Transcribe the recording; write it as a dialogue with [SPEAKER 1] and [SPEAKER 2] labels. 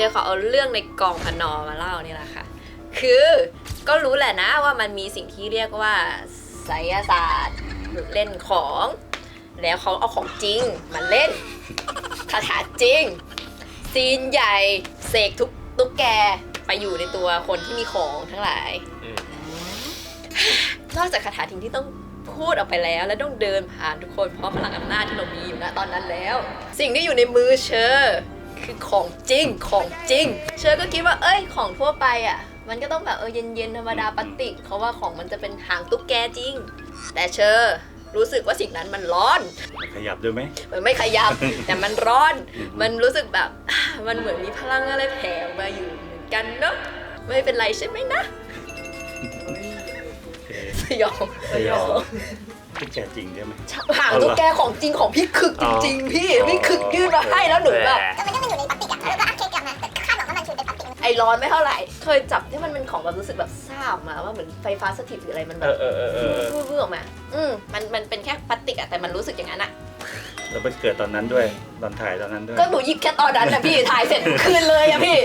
[SPEAKER 1] เจอขอเอาเรื่องในกองพนอมาเล่านี่แหละค่ะ คือก็รู้แหละนะว่ามันมีสิ่งที่เรียกว่าไสยศาสตร์เล่นของ แล้วเขาเอาของจริงมาเล่นคาถาจริง ซีนใหญ่เสกทุกตุ๊กแกไปอยู่ในตัวคนที่มีของทั้งหลาย
[SPEAKER 2] อืม
[SPEAKER 1] นอกจากคาถาทิ้งที่ต้องพูดออกไปแล้ว และต้องเดินผ่านทุกคนเพราะพลังอำนาจที่เรามีอยู่ณตอนนั้นแล้ว สิ่งที่อยู่ในมือเชอร์ คือของจริงของจริง เชอร์ก็คิดว่าเอ้ยของทั่วไปอะ มันก็ต้องแบบเออเย็นๆธรรมดาปกติเพราะว่าของมันจะเป็นหางตุ๊กแกจริง แต่เชอร์รู้สึกว่าสิ่งนั้นมันร้อน
[SPEAKER 3] ขยับด้วยไหม
[SPEAKER 1] มันไม่ขยับ แต่มันร้อน มันรู้สึกแบบมันเหมือนมีพลังอะไรแผ่ออกมาอยู่เหมือนกันเนาะไม่เป็นไรใช่ไหมนะ
[SPEAKER 3] โอเค
[SPEAKER 1] ส ยอง
[SPEAKER 3] สยองตุ๊กแกจริงใช่ไหม
[SPEAKER 1] หางตุ๊กแกของจริงของพี่คึกจริงๆพี่
[SPEAKER 3] อ๋อ
[SPEAKER 1] พี่คึกยื่นมาให้แล้วหนูแบบ
[SPEAKER 4] ก็มันก็มันอยู่ในพลาสติกอะแล้วก็อัพเค้กกลับมาแต่คาดหวังว่ามันคือเป็นพลาสติก
[SPEAKER 1] ไอร้อนไม่เท่าไหร่ เคยจับที่มันเป็นของแบบรู้สึกแบบซ่าออกมาว่าเหมือนไฟฟ้าสถิตหรืออะไรมันแบ
[SPEAKER 2] เอบอเออเออเออ
[SPEAKER 1] วื้อๆออกมา อืมมันมันเป็นแค่พลาสติกอะแต่มันรู้สึกอย่างนั้นอะ
[SPEAKER 3] แล้วไปเกิดตอนนั้นด้วยตอนถ่ายตอนนั้นด้วย
[SPEAKER 1] ก็หนูหยิบแค่ตอนนั้นนะพี่ถ่ายเสร็จคืนเลยอะพี่